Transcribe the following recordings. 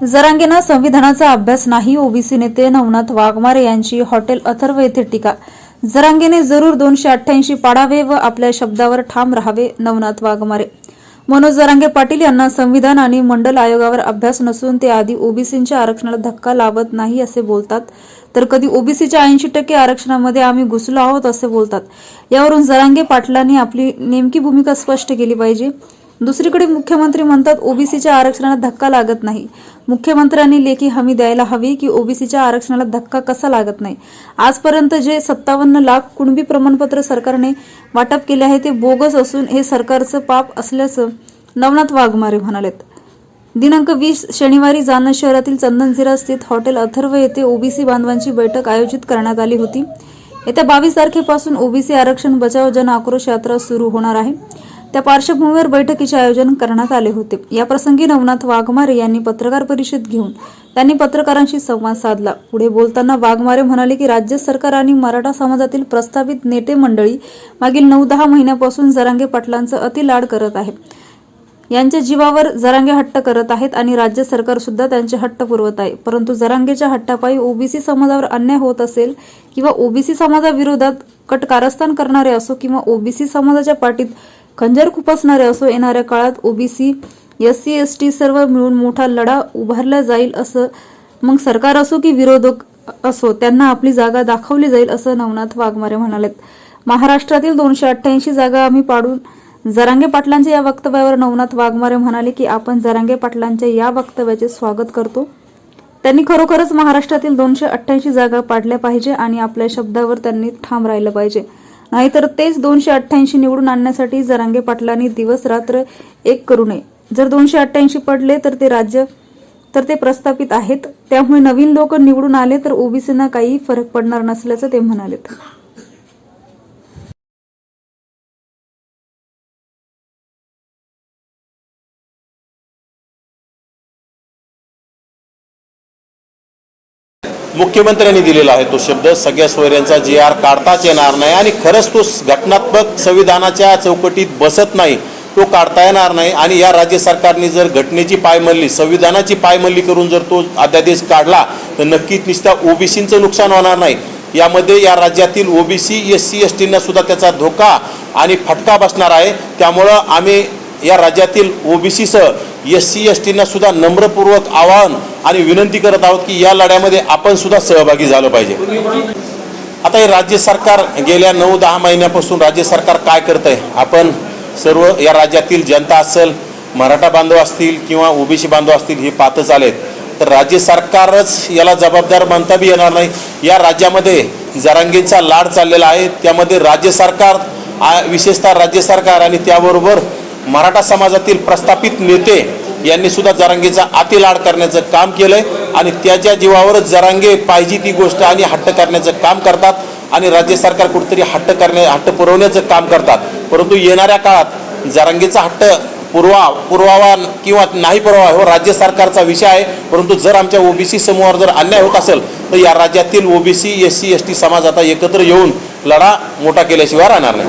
जरांगेना संविधानाचा अभ्यास नाही ओबीसी नेते नवनाथ वाघमारे यांची हॉटेल अथर्व येथे टीका. जरांगेने जरूर दोनशे अठ्ठ्याऐंशी पाडावे व आपल्या शब्दावर ठाम राहावे नवनाथ वाघमारे. मनोज जरांगे पाटील यांना संविधान आणि मंडल आयोगावर अभ्यास नसून ते आधी ओबीसींच्या आरक्षणाला धक्का लावत नाही असे बोलतात. तर कधी ओबीसीच्या ऐंशी टक्के आरक्षणामध्ये आम्ही घुसलो आहोत असे बोलतात. यावरून जरांगे पाटलांनी आपली नेमकी भूमिका स्पष्ट केली पाहिजे. दुसरीकडे मुख्यमंत्री म्हणतात ओबीसीच्या आरक्षणाला धक्का लागत नाही. मुख्यमंत्र्यांनी लेखी हमी द्यायला हवी की ओबीसीच्या आरक्षणाला धक्का कसा लागत नाही. आजपर्यंत जे सत्तावन्न लाख कुणबी प्रमाणपत्र सरकारने वाटप केले आहे ते बोगस असून हे सरकारचं पाप असल्याचं नवनाथ वाघमारे म्हणालेत. दिनांक वीस शनिवारी जालना शहरातील चंदनझिरा स्थित हॉटेल अथर्व येथे ओबीसी बांधवांची बैठक आयोजित करण्यात आली होती. येत्या बावीस तारखेपासून ओबीसी आरक्षण बचाव जन आक्रोश यात्रा सुरू होणार आहे. त्या पार्श्वभूमीवर बैठकीचे आयोजन करण्यात आले होते. याप्रसंगी नवनाथ वाघमारे यांनी पत्रकार परिषद घेऊन त्यांनी पत्रकारांशी संवाद साधला. पुढे बोलताना वाघमारे म्हणाले की राज्य सरकार आणि मराठा समाजातील प्रस्तावित नेते मंडळी मागील नऊ दहा महिन्यापासून जरांगे पाटलांचं अतिलाड करत आहे यांच्या जीवावर जरांगे हट्ट करत आहेत आणि राज्य सरकार सुद्धा त्यांचे हट्ट पुरवत आहे. परंतु जरांगेच्या हट्टापायी ओबीसी समाजावर अन्याय होत असेल किंवा ओबीसी समाजाविरोधात कट कारस्थान करणारे असो किंवा ओबीसी समाजाच्या पाठीत खंजर खुपसणारे असो येणाऱ्या काळात OBC S C S T सर्व मिळून मोठा लढा उभारला जाईल असं मग सरकार असो की विरोधक असो त्यांना आपली जागा दाखवली जाईल असं नवनाथ वाघमारे म्हणालेत. महाराष्ट्रातील दोनशे अठ्ठ्याऐंशी जागा आम्ही पाडून जरांगे पाटलांच्या या वक्तव्यावर नवनाथ वाघमारे म्हणाले की आपण जरांगे पाटलांच्या या वक्तव्याचे स्वागत करतो. त्यांनी खरोखरच महाराष्ट्रातील दोनशे अठ्ठ्याऐंशी जागा पाडल्या पाहिजे आणि आपल्या शब्दावर त्यांनी ठाम राहिलं पाहिजे. नाहीतर तेच दोनशे अठ्ठ्याऐंशी निवडून आणण्यासाठी जरांगे पाटलांनी दिवस रात्र एक करू नये. जर दोनशे अठ्ठ्याऐंशी पडले तर ते राज्य तर ते प्रस्थापित आहेत. त्यामुळे नवीन लोक निवडून आले तर ओबीसींना काही फरक पडणार नसल्याचं ते म्हणालेत. मुख्यमंत्र्यांनी दिलेला आहे तो शब्द. सगळ्या सोयऱ्यांचा जी आर काढताच येणार नाही आणि खरंच तो घटनात्मक संविधानाच्या चौकटीत बसत नाही. तो काढता येणार नाही आणि या राज्य सरकारने जर घटनेची पायमल्ली संविधानाची पायमल्ली करून जर तो अध्यादेश काढला तर नक्कीच नुसत्या ओबीसींचं नुकसान होणार नाही. यामध्ये या राज्यातील ओबीसी एस सी एस टींना सुद्धा त्याचा धोका आणि फटका बसणार आहे. त्यामुळं आम्ही या राज्यातील ओबीसीसह एस सी एस टींना सुद्धा नम्रपूर्वक आवाहन आणि विनंती करत आहोत की या लढ्यामध्ये आपण सुद्धा सहभागी झालं पाहिजे. आता हे राज्य सरकार गेल्या नऊ दहा महिन्यापासून राज्य सरकार काय करत आहे आपण सर्व या राज्यातील जनता असेल मराठा बांधव असतील किंवा ओबीसी बांधव असतील हे पाहतच आलेत. तर राज्य सरकारच याला जबाबदार मानता बी येणार नाही. या राज्यामध्ये जरांगींचा लाड चाललेला आहे. त्यामध्ये राज्य सरकार आ- विशेषतः राज्य सरकार आणि त्याबरोबर मराठा समाजातील प्रस्थापित नेते यांनी सुद्धा जरांगेचा अतिलाड करण्याचं काम केलं आहे आणि त्याच्या जीवावरच जरांगे पाहिजे ती गोष्ट आणि हट्ट करण्याचं काम करतात आणि राज्य सरकार कुठेतरी हट्ट करण्या हट्ट पुरवण्याचं काम करतात. परंतु येणाऱ्या काळात जरांगेचा हट्ट पुरवा पुरवावा किंवा नाही पुरवा हो राज्य सरकारचा विषय आहे. परंतु जर आमच्या ओबीसी समूहावर जर अन्याय होत असेल तर या राज्यातील OBC S C S T समाज आता एकत्र येऊन लढा मोठा केल्याशिवाय राहणार नाही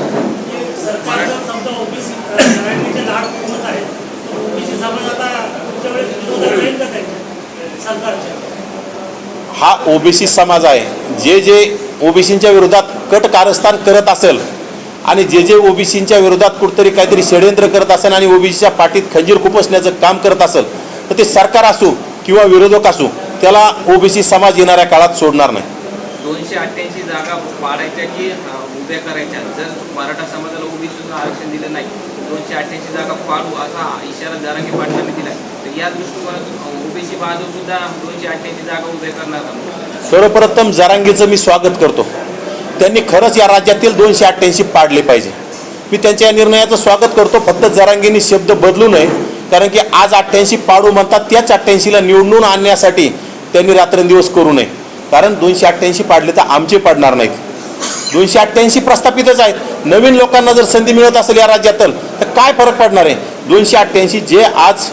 सरकार जर समजा ओबीसी मराठीचे लाड पुरवत आहे ओबीसी समाज आता पुढच्या वेळेस विरोधात राहील का त्यांच्या सरकारच्या हा ओबीसी समाज आहे. जे जे ओबीसींच्या विरोधात कट कारस्थान करत असेल आणि जे जे ओबीसींच्या विरोधात कुठतरी काहीतरी षडयंत्र करत असेल आणि ओबीसीच्या पाठीत खंजीर खुपसण्याचं काम करत असेल तर ते सरकार असो किंवा विरोधक असो त्याला ओबीसी समाज येणाऱ्या काळात सोडणार नाही. दोनशे अठ्ठ्याऐंशी जागा वाढायच्या की उभ्या करायच्या? जर मराठा समाजाला ओबीसीचं आरक्षण दिलं नाही दोनशे अठ्ठ्याऐंशी जागा पाडू असा इशारा जरांगी पाटलांनी दिला तर या दृष्टिकोनातून ओबीसी बाजू सुद्धा दोनशे अठ्ठ्याऐंशी जागा उभ्या करणार सर्वप्रथम जरांगीचं मी स्वागत करतो. त्यांनी खरंच या राज्यातील दोनशे अठ्ठ्याऐंशी पाडले पाहिजे. मी त्यांच्या या निर्णयाचं स्वागत करतो. फक्त जरांगींनी शब्द बदलू नये कारण की आज अठ्ठ्याऐंशी पाडू म्हणतात त्याच अठ्ठ्याऐंशीला निवडून आणण्यासाठी त्यांनी रात्रंदिवस करू नये. कारण दोनशे अठ्ठ्याऐंशी पाडले तर आमचे पडणार नाहीत. दोनशे अठ्ठ्याऐंशी प्रस्थापितच आहेत. नवीन लोकांना जर संधी मिळत असेल या राज्यात तर काय फरक पडणार आहे? दोनशे अठ्ठ्याऐंशी जे आज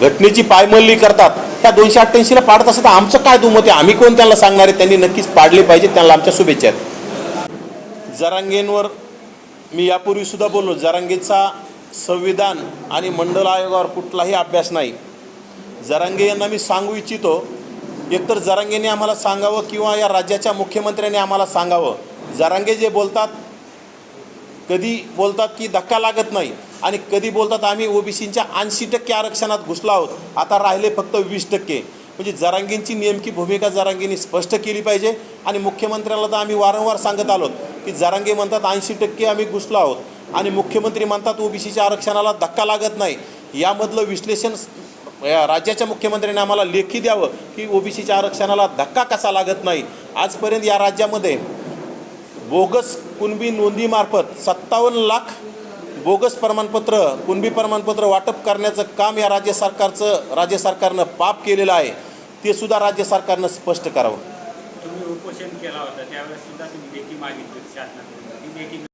घटनेची पायमल्ली करतात. त्या दोनशे अठ्ठ्याऐंशीला पाडत असतात. आमचं काय दुमत आहे? आम्ही कोण त्यांना सांगणार आहे? त्यांनी नक्कीच पाडले पाहिजे त्यांना आमच्या शुभेच्छा आहेत. जरांगेंवर मी यापूर्वी सुद्धा बोललो जरांगेचा संविधान आणि मंडल आयोगावर कुठलाही अभ्यास नाही. जरांगे यांना मी सांगू इच्छितो. एकतर जरांगेने आम्हाला सांगावं किंवा या राज्याच्या मुख्यमंत्र्यांनी आम्हाला सांगावं. जरांगे जे बोलतात कधी बोलतात की धक्का लागत नाही. आणि कधी बोलतात आम्ही ओबीसींच्या ऐंशी टक्के आरक्षणात घुसलो आहोत आता राहिले फक्त वीस टक्के. म्हणजे जरांगींची नेमकी भूमिका जरांगींनी स्पष्ट केली पाहिजे आणि मुख्यमंत्र्याला तर आम्ही वारंवार सांगत आलोत की जरांगे म्हणतात ऐंशी टक्के आम्ही घुसलो आहोत आणि मुख्यमंत्री म्हणतात ओबीसीच्या आरक्षणाला धक्का लागत नाही. यामधलं विश्लेषण या राज्याच्या मुख्यमंत्र्यांनी आम्हाला लेखी द्यावं की ओबीसीच्या आरक्षणाला धक्का कसा लागत नाही. आजपर्यंत या राज्यामध्ये बोगस कुणबी नोंदीमार्फत सत्तावन्न लाख बोगस प्रमाणपत्र कुणबी प्रमाणपत्र वाटप करण्याचं काम या राज्य सरकारचं राज्य सरकारनं पाप केलेलं आहे ते सुद्धा राज्य सरकारनं स्पष्ट करावं.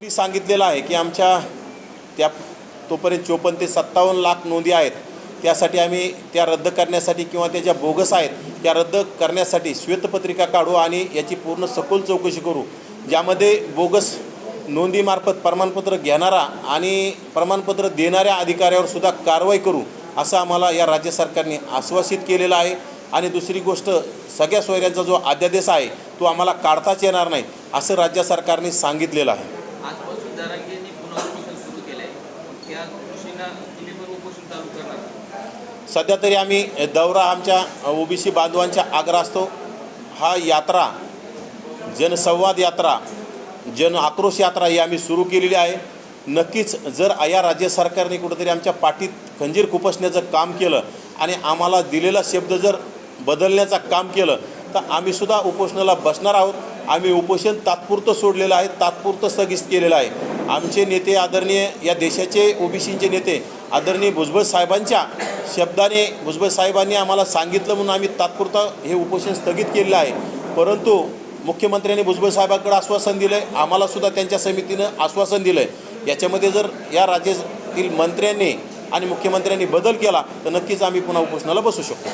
मी सांगितलेलं आहे की आमच्या त्या तोपर्यंत चोपन्न ते सत्तावन्न लाख नोंदी आहेत. त्यासाठी आम्ही त्या रद्द करण्यासाठी किंवा त्या ज्या बोगस आहेत त्या रद्द करण्यासाठी श्वेतपत्रिका काढू आणि याची पूर्ण सखोल चौकशी करू. ज्यामध्ये बोगस नोंदीमार्फत प्रमाणपत्र घेणारा आणि प्रमाणपत्र देणाऱ्या अधिकाऱ्यावर सुद्धा कारवाई करू असं आम्हाला या राज्य सरकारने आश्वासित केलेलं आहे. आणि दुसरी गोष्ट सगळ्या सोयऱ्यांचा जो अध्यादेश आहे तो आम्हाला काढताच येणार नाही असं राज्य सरकारने सांगितलेलं आहे. सध्या तरी आम्ही दौरा आमच्या ओबीसी बांधवांच्या आग्रह असतो हा यात्रा जनसंवाद यात्रा जन आक्रोश यात्रा ही आम्ही सुरू केलेली आहे. नक्कीच जर या राज्य सरकारने कुठंतरी आमच्या पाठीत खंजीर खुपसण्याचं काम केलं आणि आम्हाला दिलेला शब्द जर बदलण्याचं काम केलं तर आम्ही सुद्धा उपोषणाला बसणार आहोत. आम्ही उपोषण तात्पुरतं सोडलेलं आहे तात्पुरतं स्थगित केलेलं आहे. आमचे नेते आदरणीय या देशाचे ओबीसींचे नेते आदरणीय भुजबळ साहेबांच्या शब्दाने भुजबळ साहेबांनी आम्हाला सांगितलं म्हणून आम्ही तात्पुरतं हे उपोषण स्थगित केलेलं आहे. परंतु मुख्यमंत्र्यांनी भुजबळ साहेबांकडे आश्वासन दिलं आहे आम्हालासुद्धा त्यांच्या समितीनं आश्वासन दिलं आहे याच्यामध्ये जर या राज्यातील मंत्र्यांनी आणि मुख्यमंत्र्यांनी बदल केला तर नक्कीच आम्ही पुन्हा उपोषणाला बसू शकतो.